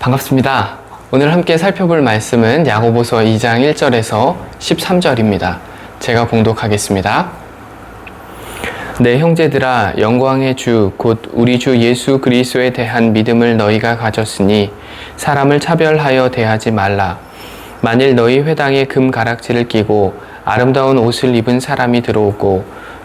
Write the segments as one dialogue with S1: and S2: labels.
S1: 반갑습니다. 오늘 함께 살펴볼 말씀은 야고보서 2장 1절에서 13절입니다. 제가 봉독하겠습니다. 내 형제들아 영광의 주 곧 우리 주 예수 그리스도에 대한 믿음을 너희가 가졌으니 사람을 차별하여 대하지 말라. 만일 너희 회당에 금 가락지를 끼고 아름다운 옷을 입은 사람이 들어오고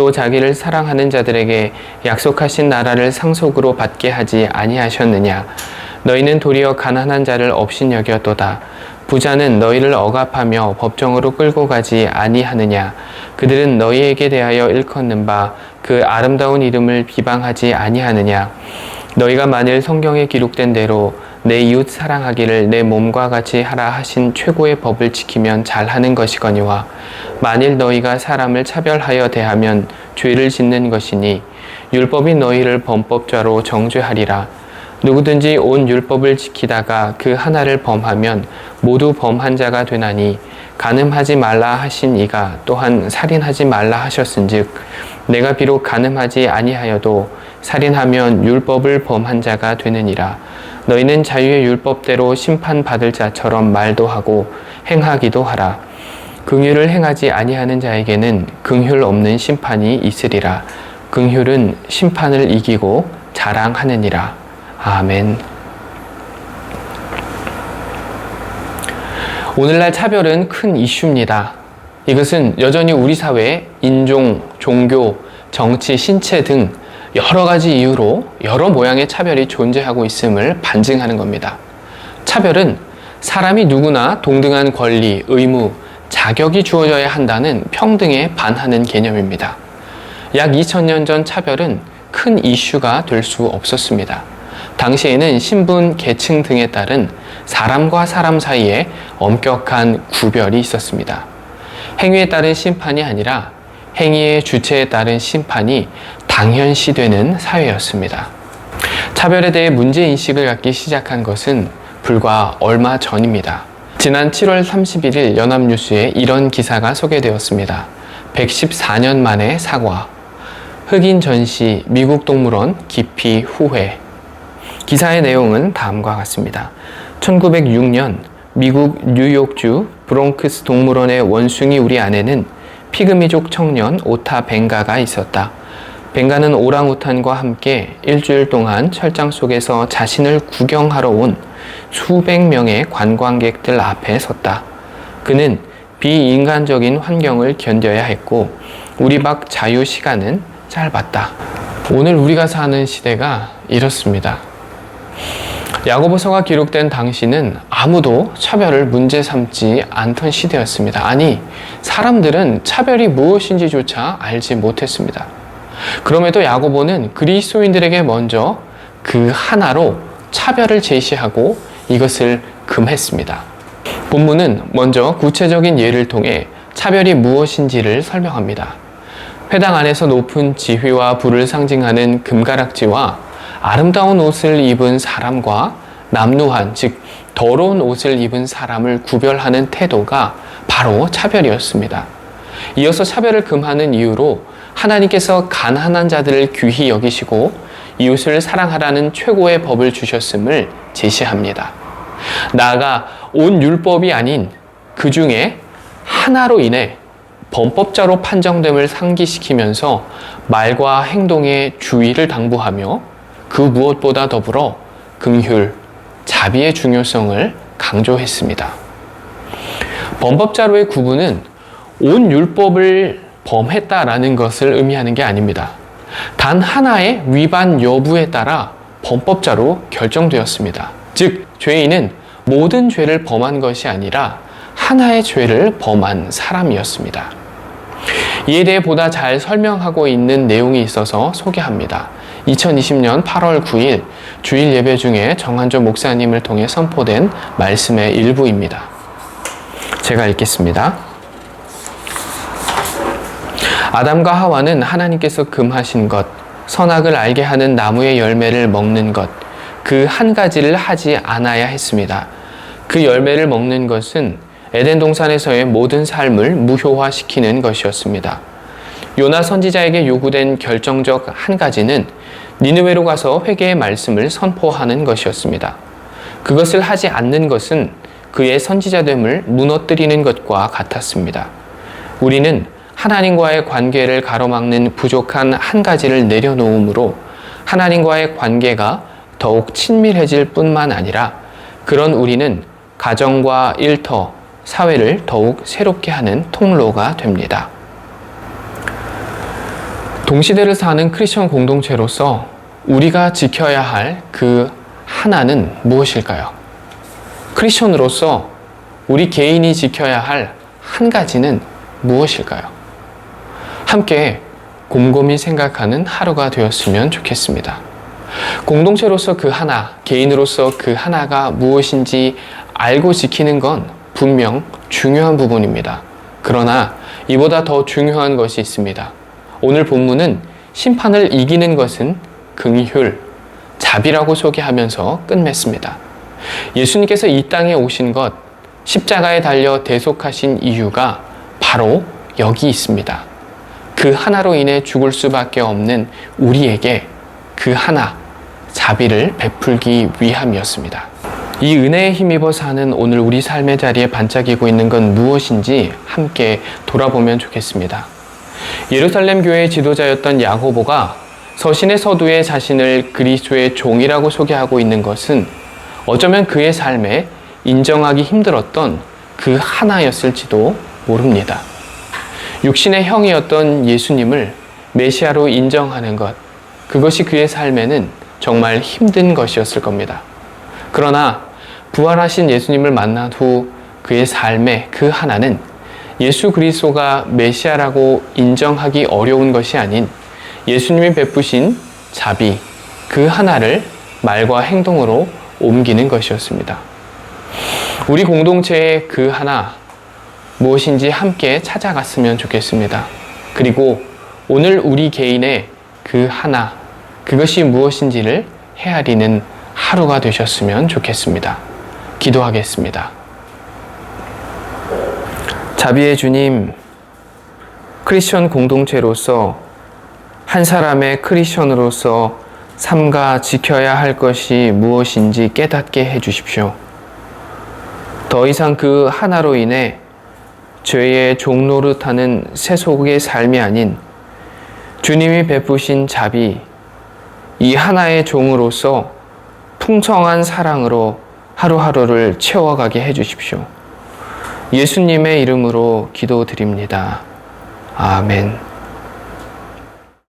S1: 또 자기를 사랑하는 자들에게 약속하신 나라를 상속으로 받게 하지 아니하셨느냐? 너희는 도리어 가난한 자를 업신여겼도다. 부자는 너희를 억압하며 법정으로 끌고 가지 아니하느냐? 그들은 너희에게 대하여 일컫는 바 그 아름다운 이름을 비방하지 아니하느냐? 너희가 만일 성경에 기록된 대로 내 이웃 사랑하기를 내 몸과 같이 하라 하신 최고의 법을 지키면 잘하는 것이거니와 만일 너희가 사람을 차별하여 대하면 죄를 짓는 것이니 율법이 너희를 범법자로 정죄하리라. 누구든지 온 율법을 지키다가 그 하나를 범하면 모두 범한 자가 되나니 간음하지 말라 하신 이가 또한 살인하지 말라 하셨은즉 내가 비록 간음하지 아니하여도 살인하면 율법을 범한 자가 되느니라 너희는 자유의 율법대로 심판받을 자처럼 말도 하고 행하기도 하라 긍휼을 행하지 아니하는 자에게는 긍휼 없는 심판이 있으리라 긍휼은 심판을 이기고 자랑하느니라 아멘. 오늘날 차별은 큰 이슈입니다. 이것은 여전히 우리 사회에 인종, 종교, 정치, 신체 등 여러 가지 이유로 여러 모양의 차별이 존재하고 있음을 반증하는 겁니다. 차별은 사람이 누구나 동등한 권리, 의무, 자격이 주어져야 한다는 평등에 반하는 개념입니다. 약 2000년 전 차별은 큰 이슈가 될 수 없었습니다. 당시에는 신분, 계층 등에 따른 사람과 사람 사이에 엄격한 구별이 있었습니다. 행위에 따른 심판이 아니라 행위의 주체에 따른 심판이 당연시되는 사회였습니다. 차별에 대해 문제인식을 갖기 시작한 것은 불과 얼마 전입니다. 지난 7월 31일 연합뉴스에 이런 기사가 소개되었습니다. 114년 만에 사과. 흑인 전시 미국 동물원 기피 후회. 기사의 내용은 다음과 같습니다. 1906년 미국 뉴욕주 브롱크스 동물원의 원숭이 우리 안에는 피그미족 청년 오타 벵가가 있었다. 벵가는 오랑우탄과 함께 일주일 동안 철장 속에서 자신을 구경하러 온 수백 명의 관광객들 앞에 섰다. 그는 비인간적인 환경을 견뎌야 했고 우리 밖 자유 시간은 짧았다. 오늘 우리가 사는 시대가 이렇습니다. 야고보서가 기록된 당시는 아무도 차별을 문제 삼지 않던 시대였습니다. 아니, 사람들은 차별이 무엇인지조차 알지 못했습니다. 그럼에도 야고보는 그리스도인들에게 먼저 그 하나로 차별을 제시하고 이것을 금했습니다. 본문은 먼저 구체적인 예를 통해 차별이 무엇인지를 설명합니다. 회당 안에서 높은 지휘와 부를 상징하는 금가락지와 아름다운 옷을 입은 사람과 남루한, 즉, 더러운 옷을 입은 사람을 구별하는 태도가 바로 차별이었습니다. 이어서 차별을 금하는 이유로 하나님께서 가난한 자들을 귀히 여기시고 이웃을 사랑하라는 최고의 법을 주셨음을 제시합니다. 나아가 온 율법이 아닌 그 중에 하나로 인해 범법자로 판정됨을 상기시키면서 말과 행동의 주의를 당부하며 그 무엇보다 더불어 긍휼, 자비의 중요성을 강조했습니다. 범법자로의 구분은 온 율법을 범했다라는 것을 의미하는 게 아닙니다. 단 하나의 위반 여부에 따라 범법자로 결정되었습니다. 즉, 죄인은 모든 죄를 범한 것이 아니라 하나의 죄를 범한 사람이었습니다. 이에 대해 보다 잘 설명하고 있는 내용이 있어서 소개합니다. 2020년 8월 9일 주일 예배 중에 정한조 목사님을 통해 선포된 말씀의 일부입니다. 제가 읽겠습니다. 아담과 하와는 하나님께서 금하신 것, 선악을 알게 하는 나무의 열매를 먹는 것, 그 한 가지를 하지 않아야 했습니다. 그 열매를 먹는 것은 에덴 동산에서의 모든 삶을 무효화시키는 것이었습니다. 요나 선지자에게 요구된 결정적 한 가지는 니느웨로 가서 회개의 말씀을 선포하는 것이었습니다. 그것을 하지 않는 것은 그의 선지자됨을 무너뜨리는 것과 같았습니다. 우리는 하나님과의 관계를 가로막는 부족한 한 가지를 내려놓음으로 하나님과의 관계가 더욱 친밀해질 뿐만 아니라 그런 우리는 가정과 일터, 사회를 더욱 새롭게 하는 통로가 됩니다. 동시대를 사는 크리스천 공동체로서 우리가 지켜야 할 그 하나는 무엇일까요? 크리스천으로서 우리 개인이 지켜야 할 한 가지는 무엇일까요? 함께 곰곰이 생각하는 하루가 되었으면 좋겠습니다. 공동체로서 그 하나, 개인으로서 그 하나가 무엇인지 알고 지키는 건 분명 중요한 부분입니다. 그러나 이보다 더 중요한 것이 있습니다. 오늘 본문은 심판을 이기는 것은 긍휼, 자비라고 소개하면서 끝맺습니다. 예수님께서 이 땅에 오신 것, 십자가에 달려 대속하신 이유가 바로 여기 있습니다. 그 하나로 인해 죽을 수밖에 없는 우리에게 그 하나, 자비를 베풀기 위함이었습니다. 이 은혜에 힘입어 사는 오늘 우리 삶의 자리에 반짝이고 있는 건 무엇인지 함께 돌아보면 좋겠습니다. 예루살렘 교회의 지도자였던 야고보가 서신의 서두에 자신을 그리스도의 종이라고 소개하고 있는 것은 어쩌면 그의 삶에 인정하기 힘들었던 그 하나였을지도 모릅니다. 육신의 형이었던 예수님을 메시아로 인정하는 것, 그것이 그의 삶에는 정말 힘든 것이었을 겁니다. 그러나 부활하신 예수님을 만난 후 그의 삶의 그 하나는 예수 그리스도가 메시아라고 인정하기 어려운 것이 아닌 예수님이 베푸신 자비 그 하나를 말과 행동으로 옮기는 것이었습니다. 우리 공동체의 그 하나 무엇인지 함께 찾아갔으면 좋겠습니다. 그리고 오늘 우리 개인의 그 하나 그것이 무엇인지를 헤아리는 하루가 되셨으면 좋겠습니다. 기도하겠습니다. 자비의 주님, 크리스천 공동체로서 한 사람의 크리스천으로서 삼가 지켜야 할 것이 무엇인지 깨닫게 해 주십시오. 더 이상 그 하나로 인해 죄의 종노릇하는 세속의 삶이 아닌 주님이 베푸신 자비, 이 하나의 종으로서 풍성한 사랑으로 하루하루를 채워가게 해주십시오. 예수님의 이름으로 기도드립니다. 아멘.